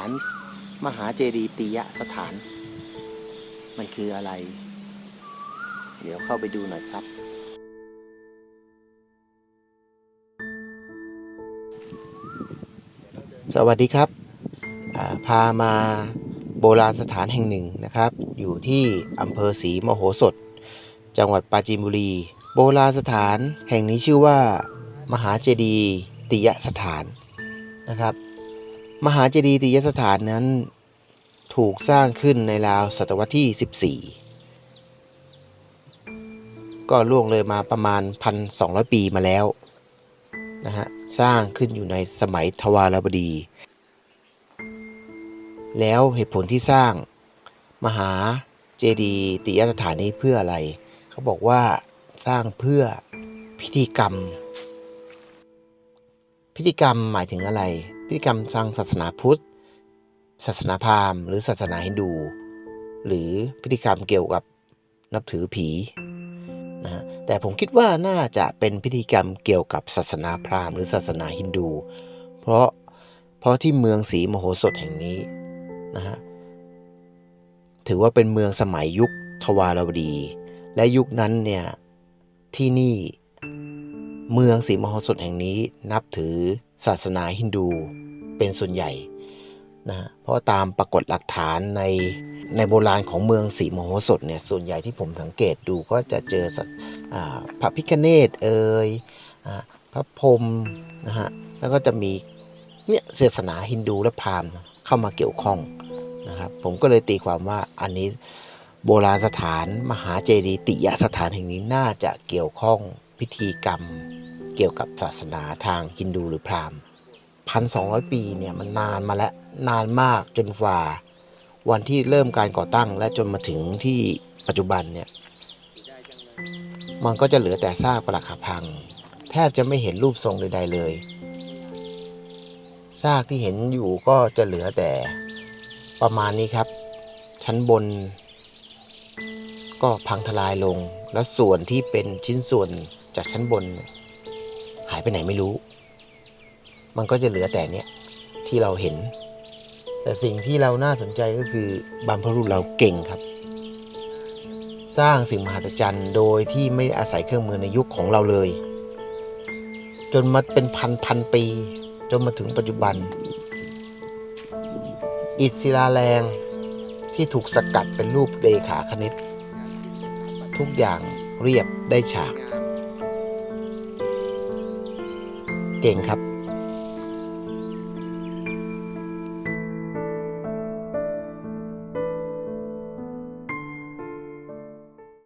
านมหาเจดีย์ติยสถาน มันคืออะไร เดี๋ยวเข้าไปดูหน่อยครับ สวัสดีครับาพามาโบราณสถานแห่งหนึ่งนะครับ อยู่ที่อำเภอศรีมโหสถ จังหวัดปราจีนบุรี โบราณสถานแห่งนี้ชื่อว่า มหาเจดีย์ติยสถานนะครับ มหาเจดีย์ติยสถานนั้น ถูกสร้างขึ้นในราวศตวรรษที่ 14 ก็ล่วงเลยมาประมาณ 1,200 ปีมาแล้วนะฮะสร้างขึ้นอยู่ในสมัยทวารวดี แล้วเหตุผลที่สร้างมหาเจดีย์ติยสถานนี้เพื่ออะไร เขาบอกว่าสร้างเพื่อพิธีกรรม พิธีกรรมหมายถึงอะไร พิธีกรรมทางศาสนาพุทธ ศาสนาพราหมณ์ หรือศาสนาฮินดู หรือพิธีกรรมเกี่ยวกับนับถือผีนะฮะแต่ผมคิดว่าน่าจะเป็นพิธีกรรมเกี่ยวกับศาสนาพราหมณ์หรือศาสนาฮินดู เพราะเพราะที่เมืองศรีมโหสถแห่งนี้นะฮะถือว่าเป็นเมืองสมัยยุคทวารวดี และยุคนั้นเนี่ยที่นี่เมืองศรีมโหสถแห่งนี้นับถือ ศาสนาฮินดูเป็นส่วนใหญ่นะฮะเพราะตามปรากฏหลักฐานในในโบราณของเมืองศรีมโหสถเนี่ยส่วนใหญ่ที่ผมสังเกตดูก็จะเจอสัตอ่าพระพิคเนตเอ่ยอพระพรมนะฮะแล้วก็จะมีเนี่ยศาสนาฮินดูและพราหมณ์เข้ามาเกี่ยวข้องนะครับผมก็เลยตีความว่าอันนี้โบราณสถานมหาเจดีย์ติยสถานแห่งนี้น่าจะเกี่ยวข้องพิธีกรรม เกี่ยวกับศาสนาทางฮินดูหรือพราหมณ์พันสองปีเนี่ยมันนานมาแล้วนานมากจนฝ่า วันที่เริ่มการก่อตั้งและจนมาถึงที่ปัจจุบันเนี่ยมันก็จะเหลือแต่ซากปรักหักพัง แทบจะไม่เห็นรูปทรงใดๆเลยซากที่เห็นอยู่ก็จะเหลือแต่ประมาณนี้ครับ ชั้นบน ก็พังทลายลง แล้วส่วนที่เป็นชิ้นส่วนจากชั้นบน หายไปไหนไม่รู้ มันก็จะเหลือแต่เนี้ยที่เราเห็น แต่สิ่งที่เราน่าสนใจก็คือบรรพบุรุษเราเก่งครับ สร้างสิ่งมหัศจรรย์โดยที่ไม่อาศัยเครื่องมือในยุคของเราเลย จนมาเป็นพันพันปี จนมาถึงปัจจุบัน อิฐศิลาแรงที่ถูกสกัดเป็นรูปเรขาคณิต ทุกอย่างเรียบได้ฉาก เก่งครับ